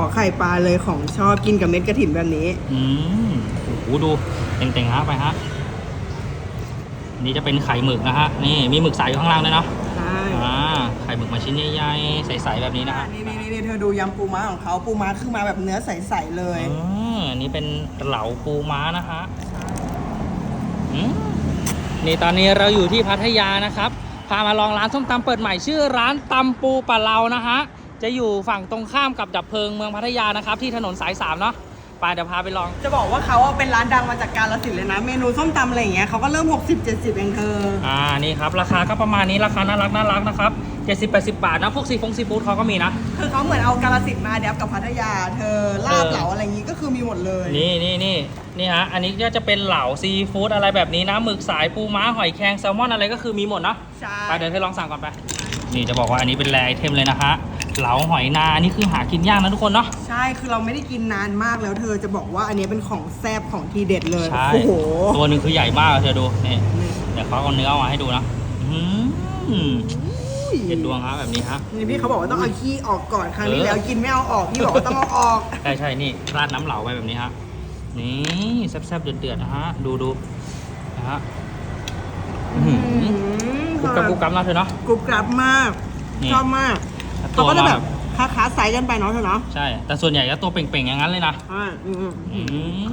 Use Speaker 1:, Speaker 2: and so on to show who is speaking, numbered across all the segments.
Speaker 1: อไข่ปลาเลยของชอบกินกับเม็ดกระถิ่นแบบนี้
Speaker 2: อืมโอ้โหดูเต่งๆฮะไปฮะอันนี่จะเป็นไข่หมึกนะฮะนี่มีหมึกสายอยู่ข้างล่างด้วยเนาะ
Speaker 1: ใช่
Speaker 2: อ่าไข่หมึกมาชิ้นใหญ่ๆใสๆแบบนี้นะฮะ
Speaker 1: นี่นี่นี่เธอดูยำปูม้าของเขาปูม้าคือมาแบบเนื้อใสๆเลย
Speaker 2: อืมอันนี่เป็นเหลาปูม้านะฮะอืมนี่ตอนนี้เราอยู่ที่พัทยานะครับพามาลองร้านส้มตำเปิดใหม่ชื่อร้านตำปูปลาเลานะฮะ จะอยู่ฝั่งตรงข้ามกับดับเพลิงเมืองพัทยานะครับ ที่ถนนสายสามเนาะไปเดี๋ยวพาไปลอง
Speaker 1: จะบอกว่าเขาอะเป็นร้านดังมาจากกาลสินธุ์เลยนะ เมนูส้มตำอะไรอย่างเงี้ยเขาก็เริ่ม 60 70เองเธอ
Speaker 2: อ่านี่ครับ ราคาก็ประมาณนี้ราคาน่ารักน่ารักนะครับ70 80 บาทนะ พวกซีฟงซีฟู้ดเขาก็มีนะ
Speaker 1: คือเขาเหมือนเอากาลสินธุ์มาแดบกับพัทยา เธอลาบ
Speaker 2: เออ
Speaker 1: เหลาอะไรอย่างงี้ก็คือมีหมดเลย
Speaker 2: นี่นี่นี่นี่ฮะอันนี้ก็จะเป็นเหลาซีฟู้ดอะไรแบบนี้นะหมึกสายปูม้าหอยแครงแซลมอนอะไรก็คือมีหมดเนาะ
Speaker 1: ใช่
Speaker 2: ไปเดี๋ยวเธอลองสั่งก่อนไป นี่จะบอกว่าอันนี้เป็นแรไอเทมเลยนะฮะ เหลาหอยนาอันนี้คือหากินยากนะทุกคนเนาะ
Speaker 1: ใช่คือเราไม่ได้กินนานมากแล้วเธอจะบอกว่าอันนี้เป็นของแซ่บของทีเด็ดเลย
Speaker 2: ใช่
Speaker 1: โอ้โห
Speaker 2: ตัวหนึ่งคือใหญ่มากอะเธอดูนี่เดี๋ยวเขาเอาเนื้อมาให้ดูนะอืมเด็ดดวงฮะแบบนี้ฮะ
Speaker 1: นี่พี่เขาบอกว่าต้องเอาขี้ออกก่อนครั้งที่
Speaker 2: เออ
Speaker 1: แล้วกินไม่เอาออกพี่บอกว่าต้องเอาออก
Speaker 2: ใช่ใช่นี่ราดน้ำเหลาไปแบบนี้ฮะนี่แซ่บๆเดือดๆนะฮะดูดูนะฮะอื้อหือกรุบกรับกรุบกรับนะเธอเนาะ
Speaker 1: กรุบกรับมาก
Speaker 2: นี่
Speaker 1: ชอบมาก
Speaker 2: ตั
Speaker 1: เขา
Speaker 2: ว
Speaker 1: ก็จะ
Speaker 2: มา
Speaker 1: แบบค้าค้าๆไซส์กันไปเนาะเธอเนาะ
Speaker 2: ใช่ แต่ส่วนใหญ่ก็ตัวเป่งๆอย่างนั้นเลยนะ
Speaker 1: อ่าอืม
Speaker 2: อื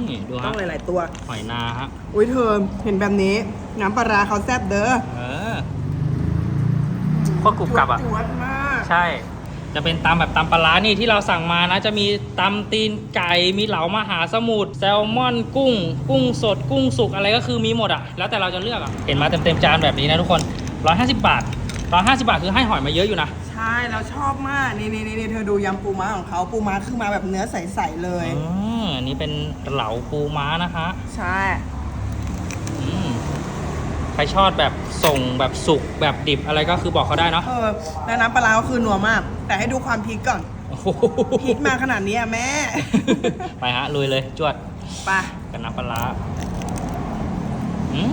Speaker 2: มดู
Speaker 1: ต้อ
Speaker 2: ฮะ
Speaker 1: งหลายๆตัว
Speaker 2: หอยนาฮะ
Speaker 1: อุ้ยเธอเห็นแบบนี้ น้ำปลาร้าเขาแซ่บเด้อ
Speaker 2: เออโคตรกรุบกรับอะ
Speaker 1: จวดมาก
Speaker 2: ใช่ จะเป็นตำแบบตำปลาร้านี่ที่เราสั่งมานะ จะมีตำตีนไก่มีเหลามหาสมุทรแซลมอนกุ้ง กุ้งสดกุ้งสุกอะไรก็คือมีหมดอะ แล้วแต่เราจะเลือกอะเห็นมาเต็มๆจานแบบนี้นะทุกคน 150 บาท 150 บาทคือให้หอยมาเยอะอยู่นะ
Speaker 1: ใช่เราชอบมากนี่นี่นี่เธอดูยำปูม้าของเขาปูม้าคือมาแบบเนื้อใสๆเลย
Speaker 2: อืมอันนี้เป็นเหลาปูม้านะคะ
Speaker 1: ใช่
Speaker 2: อืมใครชอบแบบส่งแบบสุกแบบดิบอะไรก็คือบอกเขาได้เนาะ
Speaker 1: เออแล้วน้ำปลาร้าก็คือนัวมาก แต่ให้ดูความพริกก่อน
Speaker 2: โอ้โห
Speaker 1: พริกมาขนาดนี้อะแม่
Speaker 2: ไปฮะลุยเลยจวด
Speaker 1: ไป
Speaker 2: กันน้ำปลาร้าอืม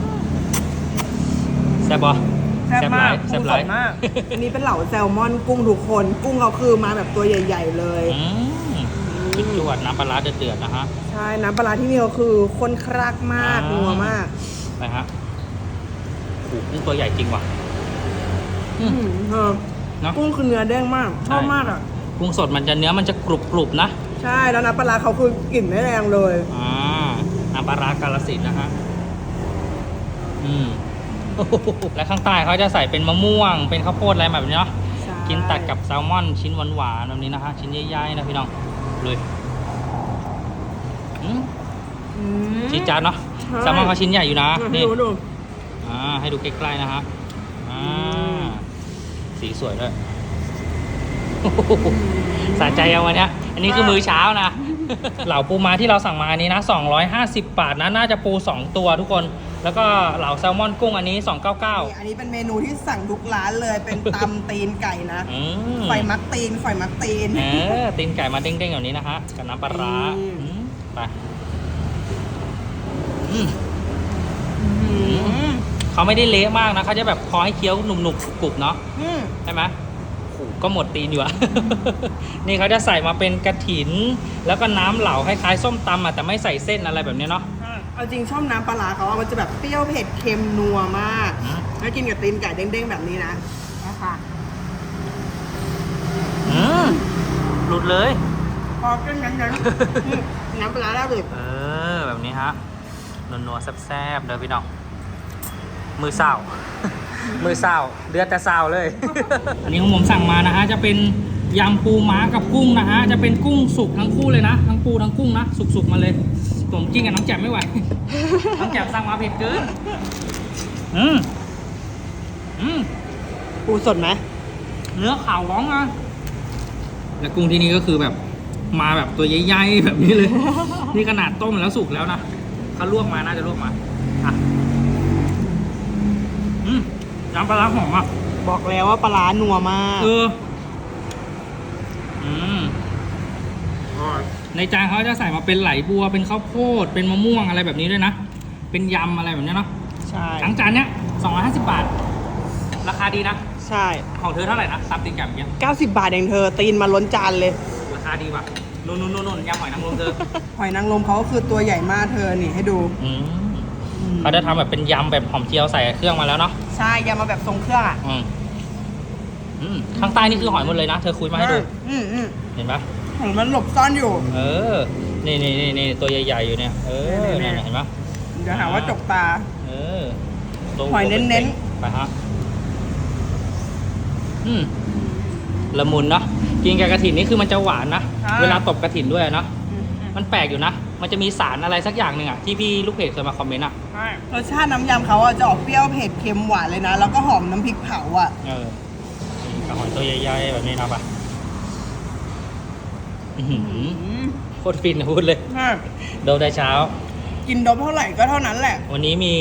Speaker 2: แซ่บปะ
Speaker 1: แซ่บมาก
Speaker 2: แซ่บ
Speaker 1: กุ้ง
Speaker 2: ไร
Speaker 1: สดมาก อันนี้เป็นเหล่าแซลมอนกุ้งทุกคน กุ้งเขาคือมาแบบตัวใหญ่ ๆ เลย
Speaker 2: อืมจวดๆน้ำปลาร้าเดือดๆนะฮะ
Speaker 1: ใช่น้ำปลาร้าที่นี่ก็คือคนครักมาก
Speaker 2: อ่านั
Speaker 1: นัวมาก
Speaker 2: ไปฮะโอ้โหกุ้งตัวใหญ่จริงว่ะ อืม
Speaker 1: อืมเออ
Speaker 2: เนาะ
Speaker 1: กุ้งคือเนื้อเด้งมากชอบ
Speaker 2: ใช่
Speaker 1: มากอะ
Speaker 2: กุ้งสดมันจะเนื้อมันจะกรุบๆนะ
Speaker 1: ใช่แล้วน้ำปลาร้าเขาคือกลิ่นไม่แรงเลย
Speaker 2: อ่าน้ำปลาร้ากาลสินธุ์นะฮะ อืมโอ้โห และข้างใต้เขาจะใส่เป็นมะม่วง เป็นข้าวโพดอะไรแบบนี้เนาะ
Speaker 1: ใช่
Speaker 2: กินตัดกับแซลมอนชิ้นหวานๆแบบนี้นะฮะ ชิ้นใหญ่ๆนะพี่น้องเลยอืม
Speaker 1: อืม
Speaker 2: ชิ้นจานเนาะ
Speaker 1: ใช่
Speaker 2: แซลมอนเขาชิ้นใหญ่อยู่นะ
Speaker 1: ให้
Speaker 2: นี่
Speaker 1: ดูดู
Speaker 2: อ่าให้ดูใกล้ๆนะฮะอ่าสีสวยด้วยโอ้โหสะใจเอาวันเนี้ยอันนี้คือมื้อเช้านะ เหล่าปูม้าที่เราสั่งมาอันนี้นะ 250 บาทนะ น่าจะปู 2 ตัวทุกคน แล้วก็เหล่าแซลมอนกุ้งอันนี้ 299
Speaker 1: นี่อันนี้เป็นเมนูที่สั่งทุกร้านเลยเป็นตำตีนไก่นะ
Speaker 2: อืม
Speaker 1: ไฟมักตีนไฟมักตีน
Speaker 2: เออตีนไก่มาเด้งๆแบบนี้นะฮะกับน้ำปลาร้า
Speaker 1: อืม
Speaker 2: อืมไปอืม
Speaker 1: อืม
Speaker 2: เขาไม่ได้เละมากนะเขาจะแบบพอให้เคี้ยวหนุบๆกรุบๆเนาะ
Speaker 1: อืม
Speaker 2: ใช่ไหมโอ้โหก็หมดตีนอยู่อะ นี่เขาจะใส่มาเป็นกระถิน แล้วก็น้ำเหลาคล้ายๆส้มตำอะแต่ไม่ใส่เส้นอะไรแบบนี้เนาะ
Speaker 1: เอาจริงชอบน้ำปลาร้าเขาอะมันจะแบบเปรี้ยวเผ็ดเค็มนัวมาก
Speaker 2: อืม
Speaker 1: แล้วกินกับตีนไก่เด้งๆแบบนี้นะนะคะ
Speaker 2: อืมหลุดเลย
Speaker 1: พอกินนั้นๆอืมน้ำปลาร้าได้เลย
Speaker 2: เออ แบบนี้ฮะนัวๆแซ่บๆเด้อพี่น้องมือเศร้า มือเศร้าเดือดแต่เศร้าเลย อันนี้ของผมสั่งมานะฮะจะเป็นยำปูม้ากับกุ้งนะฮะจะเป็นกุ้งสุกทั้งคู่เลยนะทั้งปูทั้งกุ้งนะสุกๆมาเลย ผมกินกับน้องแจ่มไม่ไหว น้องแจ่มสั่งมาเผ็ดเกิน อืมอืม
Speaker 1: ปูสดไหม
Speaker 2: เนื้อขาวร้องอะและกุ้งที่นี่ก็คือแบบมาแบบตัวใหญ่ๆแบบนี้เลย นี่ขนาดต้มแล้วสุกแล้วนะเขาลวกมาน่าจะลวกมาอะอืมน้ำปลาร้าหอมอะ
Speaker 1: บอกแล้วว่าปลาร้านัวมาก
Speaker 2: เออ อืม ในจานเขาจะใส่มาเป็นไหลบัวเป็นข้าวโพดเป็นมะม่วงอะไรแบบนี้ด้วยนะ เป็นยำอะไรแบบนี้เนาะ
Speaker 1: ใช่
Speaker 2: ทั้งจานเนี้ย250 บาท ราคาดีนะ
Speaker 1: ใช่
Speaker 2: ของเธอเท่าไหร่นะตามติงแกมเนี้ย
Speaker 1: 90 บาทเองเธอ ตีนมาล้นจานเลย
Speaker 2: ราคาดีว่ะนู่นนู่นนู่นนู่นยำหอยนางรมเธอ
Speaker 1: หอยนางรมเขาก็คือตัวใหญ่มากเธอนี่ให้ดู
Speaker 2: อืมเขาจะทำแบบเป็นยำแบบหอมเจียวใส่เครื่องมาแล้วเนาะ
Speaker 1: ใช่ยำมาแบบทรงเครื่องอะ
Speaker 2: อืมอืมข้างใต้นี่คือหอยหมดเลยนะ เธอคุยมาให้ดู
Speaker 1: อืมอืม
Speaker 2: เห็นปะ
Speaker 1: หอยมันหลบซ่อนอยู่
Speaker 2: เออ นี่นี่นี่นี่ตัวใหญ่ๆอยู่เนี่ย เออ
Speaker 1: นี่
Speaker 2: นั่น
Speaker 1: ๆ
Speaker 2: น่ะเห็นปะ
Speaker 1: เดี๋ยวหาว่าจกตา
Speaker 2: เออตัว
Speaker 1: หอยเน้น
Speaker 2: ๆไปฮะ อืมละมุนเนาะ กินกับกระถินนี่คือมันจะหวานนะ
Speaker 1: ใช่
Speaker 2: เวลาตบกระถินด้วยเนาะ
Speaker 1: อืมอืม
Speaker 2: มันแปลกอยู่นะ มันจะมีสารอะไรสักอย่างหนึ่งอะที่พี่ลูกเพจเคยมาคอมเมนต์อะ
Speaker 1: ใช่รสชาติน้ำยำเขาอะจะออกเปรี้ยวเผ็ดเค็มหวานเลยนะ แล้วก็หอมน้ำพริกเผาอะ
Speaker 2: เออนี่กับหอยตัวใหญ่ๆแบบนี้นะปะ อื้อหือ
Speaker 1: อืม
Speaker 2: โคตรฟินพูดเลย
Speaker 1: ใช่
Speaker 2: โดนได้เช้า
Speaker 1: กินโดบเท่าไหร่ก็เท่านั้นแหละ
Speaker 2: วันนี้มี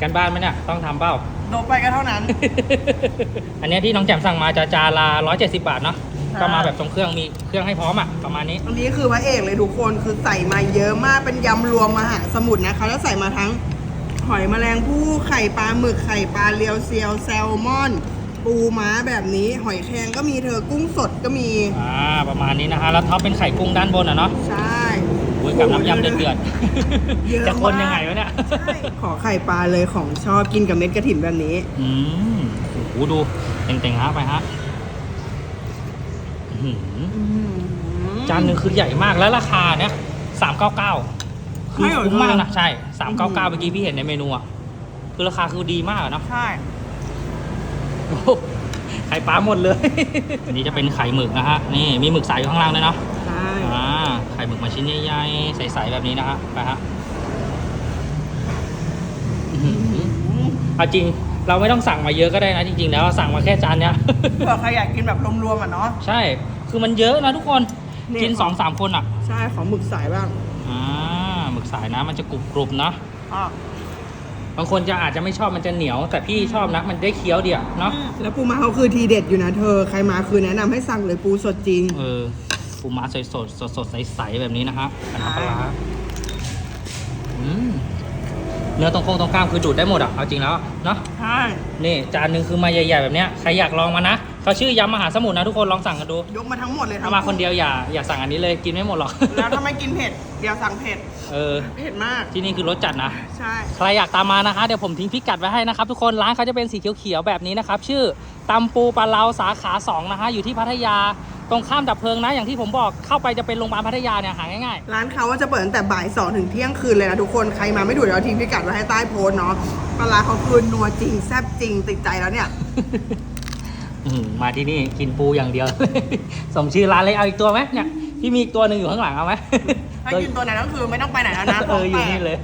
Speaker 2: การบ้านไหมเนี่ยต้องทำเปล่า
Speaker 1: โดบไปก็เท่านั้น
Speaker 2: อันเนี้ยที่น้องแจ่มสั่งมาจะจานละ170 บาทเนาะ
Speaker 1: ใช่
Speaker 2: ก็มาแบบทรงเครื่องมีเครื่องให้พร้อมอะประมาณนี้
Speaker 1: อันนี้คือพระเอกเลยทุกคนคือใส่มาเยอะมากเป็นยำรวมมหาสมุทรนะคะแล้วใส่มาทั้งหอยแมลงภู่ไข่ปลาหมึกไข่ปลาเรียวเซียวแซลมอน ปูม้าแบบนี้ หอยแครงก็มีเธอกุ้งสดก็มี
Speaker 2: อ่าประมาณนี้นะฮะแล้วท็อปเป็นไข่กุ้งด้านบนอะเนาะ
Speaker 1: ใช่
Speaker 2: อุ้ยกับน้ำยำเดือด
Speaker 1: เยอะ
Speaker 2: ๆจะคนยังไงวะเนี่ย
Speaker 1: ใช่ขอไข่ปลาเลยของชอบกินกับเม็ดกระถิ่นแบบนี้
Speaker 2: อืมโอ้โหดูเต็งๆฮะไปฮะอื้อหือจานหนึ่งคือใหญ่มากแล้วราคาเนี่ยสามเก้าเก้าคือ
Speaker 1: ใช่เหรอ
Speaker 2: คุ้มมากนะ
Speaker 1: เธอ
Speaker 2: ใช่สามเก้า
Speaker 1: อื
Speaker 2: เก้ามเมื่อกี้พี่เห็นในเมนูอะคือราคาคือดีมากอะเนาะ
Speaker 1: ใช่
Speaker 2: โอ้โห ไข่ปลาหมดเลย อันนี้จะเป็นไข่หมึกนะฮะ นี่มีหมึกใสอยู่ข้างล่างด้วยเนาะ
Speaker 1: ใช่
Speaker 2: อ่าไข่หมึกมาชิ้นใหญ่ๆ ใสๆแบบนี้นะฮะ ไปฮะอื้อหือเอาจริง เราไม่ต้องสั่งมาเยอะก็ได้นะจริงๆ แล้วสั่งมาแค่จานเนี้ย
Speaker 1: เผื่อใครอยากกินแบบรวมๆอะเนาะ
Speaker 2: ใช่ คือมันเยอะนะทุกคน
Speaker 1: นี่
Speaker 2: กินสองสามคนอะ
Speaker 1: ใช่ ขอหมึกสายบ้าง
Speaker 2: อ่า หมึกสายนะ มันจะกรุบกรุบๆนะ
Speaker 1: อะ
Speaker 2: บางคนจะอาจจะไม่ชอบมันจะเหนียว แต่พี่ชอบนะมันได้เคี้ยวเดียวเนาะ
Speaker 1: แล้วปูม้าเขาคือทีเด็ดอยู่นะเธอ ใครมาคือแนะนำให้สั่งเลยปูสดจริง
Speaker 2: เออปูม้าสดสดสดสดๆใสๆแบบนี้นะฮะปลาร้าปลาร้าอืมเนื้อตรงโค้งตรงกล้ามคือดูดได้หมดอะเอาจริงแล้วเนาะ
Speaker 1: ใช่
Speaker 2: นี่จานหนึ่งคือมาใหญ่ๆแบบเนี้ยใครอยากลองมานะ เขาชื่อยำมหาสมุทรนะทุกคนลองสั่งกันดู
Speaker 1: ยกมาทั้งหมดเลย
Speaker 2: ถ้ามาคนเดียวอย่าอย่าสั่งอันนี้เลยกินไม่หมดหรอก
Speaker 1: แล้วถ้าไม่กินเผ็ด เดี๋ยวสั่งเผ็ด
Speaker 2: เออ
Speaker 1: เผ็ดมาก
Speaker 2: ที่นี่คือรสจัดนะ
Speaker 1: ใช่
Speaker 2: ใครอยากตามมานะคะเดี๋ยวผมทิ้งพิกัดไว้ให้นะครับ ทุกคนร้านเขาจะเป็นสีเขียวๆแบบนี้นะครับ ชื่อตำปูปลาเลาสาขา2นะฮะอยู่ที่พัทยาตรงข้ามดับเพลิงนะ อย่างที่ผมบอกเข้าไปจะเป็นโรงพยาบาลพัทยาเนี่ยหาง่าย
Speaker 1: ร้านเขาว่าจะเปิดตั้งแต่บ่ายสองถึงเที่ยงคืนเลยนะทุกคน ใครมาไม่ถูกเดี๋ยวเราทิ้งพิกัดไว้ให้ใต้โพสต์เนาะปลาร้าเขาคือนัวจริงแซ่บจริงติดใจแล้วเนี่ย
Speaker 2: ๆ อื้อหือมาที่นี่กินปูอย่างเดียว สมชื่อร้านเลยเอาอีกตัวไหมเนี่ยพี่มีอีกตัวหนึ่งอยู่ข้างหลังเอาไหม
Speaker 1: ถ้ากินตัวไหนก็คือไม่ต้องไปไหนแล้วนะ
Speaker 2: เอออยู่นี่เลย